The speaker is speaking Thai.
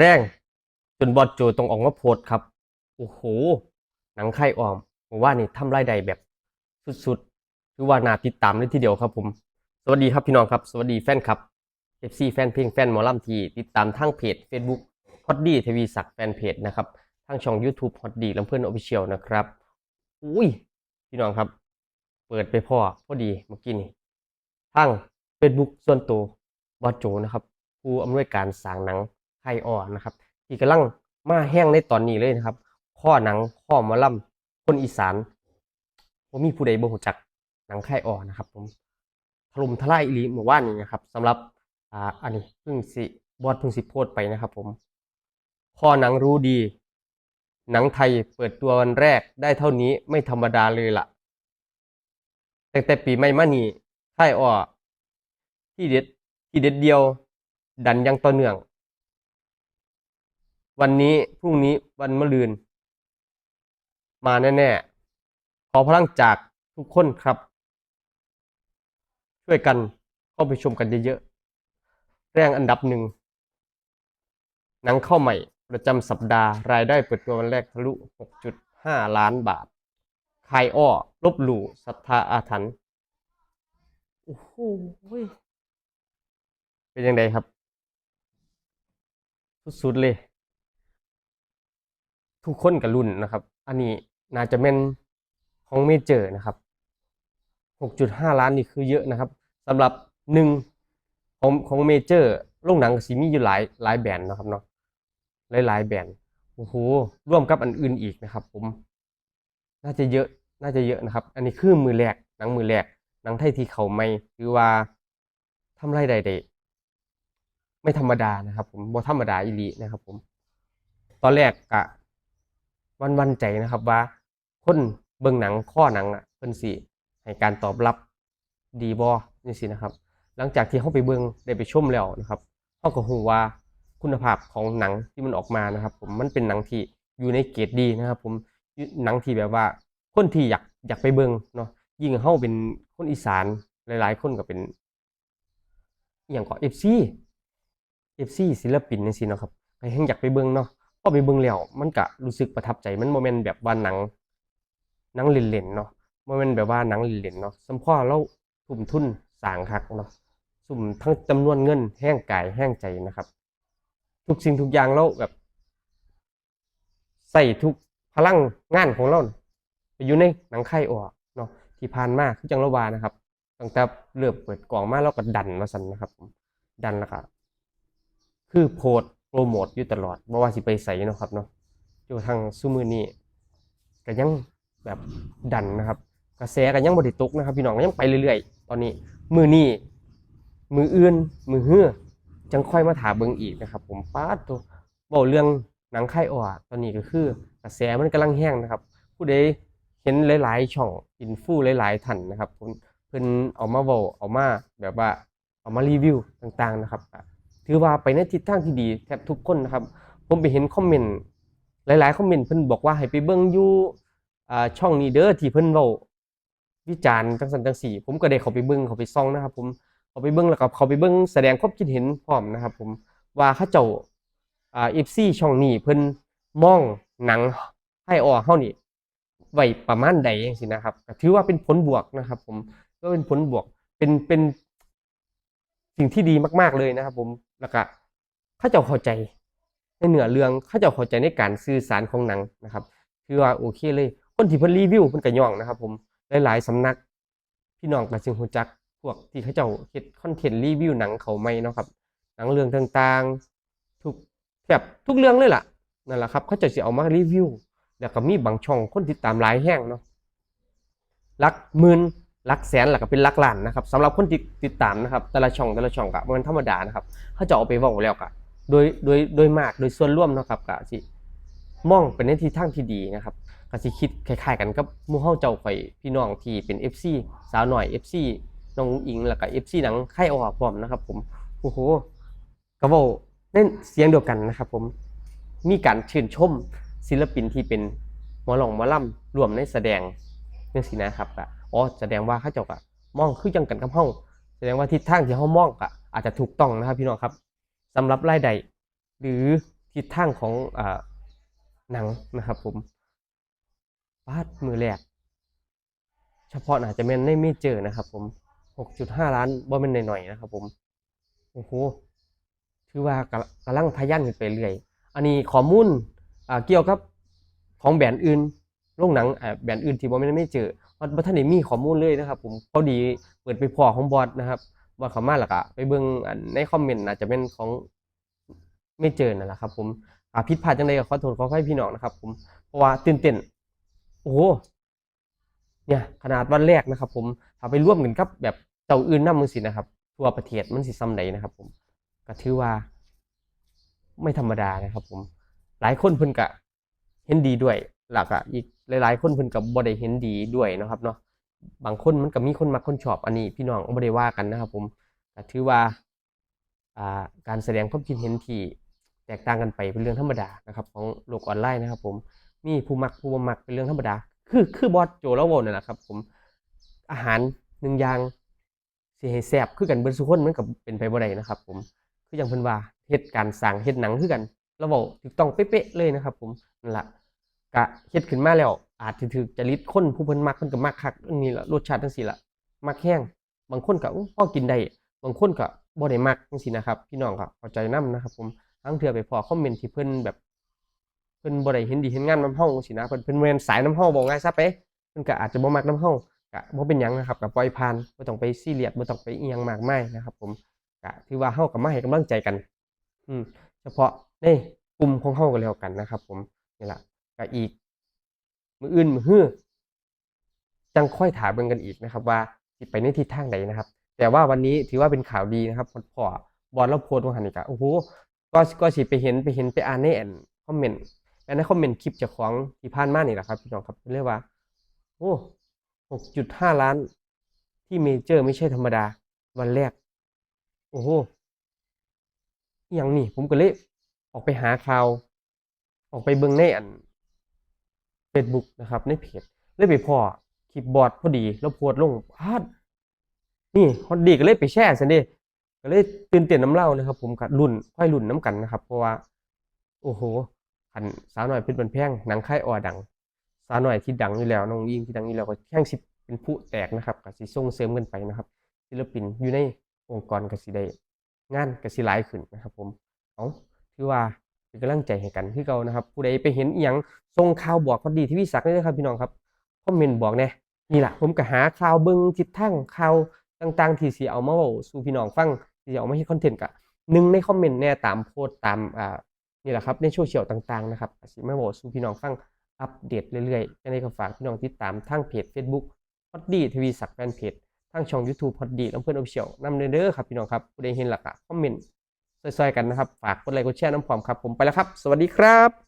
แรงจนบอดโจต้องออกมาโพสต์ครับ โอ้โห หนังไข่ออมผมว่านี่ทำไรายได้แบบสุดๆถือว่าน่าติดตามเลยทีเดียวครับผม สวัสดีครับพี่น้องครับ สวัสดีแฟนครับ FC แฟนเพลงแฟนหมอลำทีติดตามทางเพจ Facebook ฮอตดี้ทวีศักดิ์แฟนเพจนะครับทางช่อง YouTube ฮอตดี้ลำเพื่อนออฟฟิเชียลนะครับ อุ้ย พี่น้องครับ เปิดไปพ่อพอดีเมื่อกี้นี่ทาง Facebook ส่วนตัวบอสโจนะครับ ผู้อำนวยการสร้างหนัง ไทยอ่อนนะครับ ที่กำลังมาแห้งในตอนนี้เลยนะครับ ข้อหนังข้อมอลำคนอีสานผมมีผู้ใดบ่รู้จักหนังไทยอ่อนนะครับ ผมถล่มทลายอีลีเมื่อวานนี้นะครับสำหรับอ่าอันนี้เพิ่งสิบอสเพิ่งสิโพสต์ไปนะครับ ผมข้อหนังรู้ดี หนังไทยเปิดตัววันแรกได้เท่านี้ไม่ธรรมดาเลยล่ะตั้งแต่ปีใหม่มานี่ค่อ้อที่เด็ดที่เด็ดเดียว ดันยังต่อเนื่อง วันนี้พรุ่งนี้วันมะรืน มาแน่ๆ ขอพลังจากทุกคนครับ ช่วยกันเข้าไปชมกันเยอะๆ แรงอันดับหนึ่งหนังเข้าใหม่ประจำสัปดาห์รายได้เปิดตัววันแรกทะลุ 6.5 ล้านบาทคายอ้อ ลบหลู่ศรัทธาอาถรรพ์โอ้โหเป็นยังไงครับ สุดๆเลย ทุกคนกับรุ่นนะครับ อันนี้น่าจะเป็นของเมเจอร์นะครับ 6.5 ล้านนี่คือเยอะนะครับสำหรับหนึ่งของของเมเจอร์โรงหนังก็สิมีอยู่หลายหลายแบรนด์นะครับเนาะหลายหลายแบรนด์โอ้โหร่วมกับอันอื่นอีกนะครับ ผม น่าจะเยอะน่าจะเยอะนะครับ อันนี้คือมือแรกหนังมือแรกหนังไทยที่เขาไม่หรือว่าทำไรใดเดไม่ธรรมดานะครับ ผมบ่ธรรมดาอีหลีนะครับ ผม ตอนแรกกะ วันวันๆใจนะครับว่า คนเบิ่งหนังข้อหนังอะเพิ่นสิให้การตอบรับดีบ่นี่สินะครับ หลังจากที่เขาไปเบิ่งได้ไปชมแล้วนะครับเขาก็ฮู้ว่าคุณภาพของหนังที่มันออกมานะครับ ผมมันเป็นหนังที่อยู่ในเกรดดีนะครับ ผมหนังที่แบบว่า คนที่อยากอยากไปเบิ่งเนาะยิ่งเฮาเป็นคนอีสานหลาย ๆ คนก็เป็นอย่างก็ FC FC ศิลปินจังซี่เนะครับให้แฮงอยากไปเบิ่งเนาะ อไปเบิ่งแล้วมันก็รู้สึกประทับใจมันโมเมนต์แบบว่าหนังหนังเล่นๆเนาะโมเมนต์แบบว่าหนังเล่นๆเนาะสมพ่อเราทุ่มทุนสางคักเนาะสุ่มทั้งจำนวนเงินแห้งกายแห้งใจนะครับ ทุกสิ่งทุกอย่างเราแบบใส่ทุกพลังงานของเราน่ะไปอยู่ในหนังไข่ออกเนาะที่ผ่านมาคือจังละวานะครับตั้งแต่เริ่มเปิดกล่องมาเราก็ดันมาสั่นนะครับ ดันแล้วก็คือโพสต์ โปรโมทอยู่ตลอดบ่ว่าสิไปใส่เนาะครับเนาะจนทางซุมือนี้ก็ยังแบบดันนะครับ กระแสก็ยังบ่ได้ตกนะครับ พี่น้องก็ยังไปเรื่อยๆ ตอนนี้มือนี้มืออื่นมือเฮือจังค่อยมาถามเบิ่งอีกนะครับ ผมป้าดตัวเว้าเรื่องหนังไข่อ่อตอนนี้ก็คือกระแสมันกำลังแห้งนะครับ ผู้ใดเห็นหลาย ๆ ช่องอินฟูหลาย ๆท่านนะครับเพิ่นเอามาเว้าเอามาแบบว่าเอามารีวิวต่างๆนะครับ ถือว่าไปในทิศทางที่ดีแทบทุกคนนะครับ ผมไปเห็นคอมเมนต์หลาย ๆ คอมเมนต์เพิ่นบอกว่าให้ไปเบิ่งอยู่ช่องนี้เด้อที่เพิ่นเว้าวิจารณ์จังซั่นจังซี่ ผมก็ได้เขาไปเบิ่งเขาไปส่องนะครับ ผมเขาไปเบิ่งแล้วก็เขาไปเบิ่งแสดงความคิดเห็นพร้อมนะครับ ผมว่าเขาเจ้าอ่า FC ช่องนี้เพิ่นมองหนังให้ออกเฮานี่ไว้ประมาณใดจังซี่นะครับถือว่าเป็นผลบวกนะครับ ผมก็เป็นผลบวกเป็นเป็น สิ่งที่ดีมาก ๆเลยนะครับ ผมแล้วก็เขาเจ้าเข้าใจในเหนือเรื่องเขาเจะเข้าใจในการสื่อสารของหนังนะครับคือว่าโอเคเลย คนที่เพิ่นรีวิวเพิ่นก็ย่องนะครับ ผมหลายๆสำนักพี่น้องก็จึงรู้จักพวกที่เขาเจ้าเฮ็ดคอนเทนต์รีวิวหนังเขาไม่เนาะครับ หนังเรื่องต่างๆ ทุกแบบทุกเรื่องเลยล่ะนั่นแหละครับเขาเจะสิเอามารีวิว แล้วก็มีบางช่องคนติดตามหลายแห้งเนาะหลักหมื่น ลักแสนแล้วก็เป็นลักล้านนะครับสำหรับคนที่ติดตามนะครับ แต่ละช่องแต่ละช่องก็มันธรรมดานะครับเขาจะเอาไปเว้าแล้วก็โดยโดยโดยมากโดยส่วนร่วมนะครับก็สิมองเป็นในทิศทางที่ดีนะครับก็สิคิดคล้ายๆกันกับมู่เฮาเจ้าข่อยพี่น้องที่เป็น FC สาวหน่อย FC น้องอิงแล้วก็ FC หนังไข่ออกพร้อมนะครับ ผมโอ้โหก็เว้าในเสียงเดียวกันนะครับ ผมมีการชื่นชมศิลปินที่เป็นหมอหลองหมอลำรวมในแสดงจังซี่นะครับก็ อ๋อแสดงว่าเขาเจ้าก็มองคือจังกันกับเฮาแสดงว่าทิศทางที่เฮามองก็อาจจะถูกต้องนะครับพี่น้องครับสำหรับรายได้หรือทิศทางของอ่าหนังนะครับ ผมปาดมือแรกเฉพาะอาจจะแม่นในเมเจอนะครับ ผม6.5ล้านบ่แม่นหน่อยๆนะครับ ผมโอ้โหถือว่ากำลังพยันขึ้นไปเรื่อย อันนี้ข้อมูลเกี่ยวกับของแบรนด์อื่นโรงหนังแบรนด์อื่นที่บ่แม่นไม่เจอ มันบ่ทันได้มีข้อมูลเลยนะครับ ผมพอดีเปิดไปพอของบอสนะครับบอสเขามาแล้วก็ไปเบิ่งในคอมเมนต์อาจจะเป็นของไม่เจอนั่นแหละครับ ผมอาผิดพลาดจังไดก็ขอโทษขออภัยพี่น้องนะครับ ผมเพราะว่าตื่นเต้นโอ้โหเนี่ยขนาดวันแรกนะครับ ผมถ้าไปร่วมกันกับแบบเจ้าอื่นนำจังซี่นะครับ ทั่วประเทศมันสิซ้ำใดนะครับ ผมก็ถือว่า ไม่ธรรมดานะครับ ผม หลายคนเพิ่นก็เห็นดีด้วยหลักอะอีก หลายๆ คนเพิ่นก็บ่ได้เห็นดีด้วยนะครับเนาะบางคนมันก็มีคนมักคนชอบอันนี้ พี่น้องบ่ได้ว่ากันนะครับผมก็ถือว่าอ่าการแสดงความคิดเห็นที่แตกต่างกันไปเป็นเรื่องธรรมดานะครับ ของโลกออนไลน์นะครับ ผมมีผู้มักผู้บ่มักเป็นเรื่องธรรมดา คือคือบอสโจแล้วเว้านั่นแหละครับ ผมอาหารหนึ่งอย่างสิให้แซ่บคือกันเบิดทุคนมันก็เป็นไปบ่ได้นะครับ ผมคืออย่างเพิ่นว่าเฮ็ดการสร้างเฮ็ดหนังคือกันราเว้าถูกต้องเป๊ะๆเลยนะครับ ผมนั่นแหละ ก็เฮ็ดขึ้นมาแล้ว อาจสิถูกจริตคนผู้เพิ่นมักเพิ่นก็มักคักอันนี้ล่ะรสชาติจังซี่ละมักแห้งบางคนก็อู้พอกินได้บางคนก็บ่ได้มักจังซี่นะครับ พี่น้องก็เข้าใจนํนะครับ ผมทั้งเทื่อไปพอคอมเมนต์ที่เพิ่นแบบเพิ่นบ่ได้เห็นดีเห็นงามนํเฮาจังซี่นะเพิ่นเพิ่นแม่นสายนํเฮาบอกง่ายซะไปเพิ่นก็อาจจะบ่มักนํเฮาก็บ่เป็นหยังนะครับก็ปล่อยผ่านบ่ต้องไปซีเรียสบ่ต้องไปอิหยังมากมายนะครับ ผมก็ถือว่าเฮาก็มาให้กำลังใจกัน อืมเฉพาะในกลุ่มของเฮาก็แล้วกันนะครับ ผมนี่ล่ะ ก็อีก มืออื่นมือฮื้อจังค่อยถามเบิ่งกันอีกนะครับ ว่าสิไปในทิศทางใดนะครับ แต่ว่าวันนี้ถือว่าเป็นข่าวดีนะครับพอพอบอลเราโพสต์ว่าหันนี่ก็โอ้โหก็ก็สิไปเห็นไปเห็นไปอ่านในอันคอมเมนต์อันในคอมเมนต์คลิปจ้าของที่ผ่านมานี่แหละครับพี่น้องครับเรียกว่าโอ้6.5ล้าน ที่เมเจอร์ไม่ใช่ธรรมดา วันแรก โอ้โหอย่างนี้ผมก็เลยออกไปหาข่าว ออกไปเบิ่งในอัน Facebook นะครับในเพจเลยไปพอคลิปบอร์ดพอดีแล้วโพสต์ลงพาดนี่ฮอตดีก็เลยไปแชร์ซันเด้ก็เลยตื่นเต้นน้ำเล่านะครับ ผมกับรุ่นค่อยรุ่นน้ำกันนะครับ เพราะว่า โอ้โหขันสาวหน่อยเป็นบันแพงหนังค่ายออดัง สาวหน่อยที่ดังอยู่แล้วน้องยิงที่ดังอยู่แล้วก็แข่งสิบเป็นผู้แตกนะครับก็สิส่งเสริมกันไปนะครับศิลปินอยู่ในองค์กรกสิได้งานกสิหลายขึ้นนะครับ ผมเอาถือว่า เป็นกำลังใจให้กันคือเก่านะครับ ผู้ใดไปเห็นอีหยังส่งข่าวบอกพอดีที่วิสักนี่นะครับพี่น้องครับคอมเมนต์บอกแน่นี่แหละผมก็หาข่าวเบิ่งทิศทางข่าวต่างๆ ที่สิเอามาเว้าสู่พี่น้องฟังที่สิเอามาเฮ็ดคอนเทนต์ก็หนึ่งในคอมเมนต์แน่ตามโพสต์ตามอ่านี่แหละครับในโซเชียลต่างๆนะครับสิมาเว้าสู่พี่น้องฟังอัปเดตเรื่อยๆจังได๋ก็ฝากพี่น้องติดตามทางเพจ Facebook พอดดีทวีศักดิ์แฟนเพจทางช่อง YouTube พอดดีน้ำเพื่อนออฟเชียลนำเด้อครับพี่น้องครับผู้ใดเห็นหลักอะคอมเมนต์ ซอยๆกันนะครับ ฝากกดไลค์กดแชร์น้ำพร้อมครับ ผมไปแล้วครับ สวัสดีครับ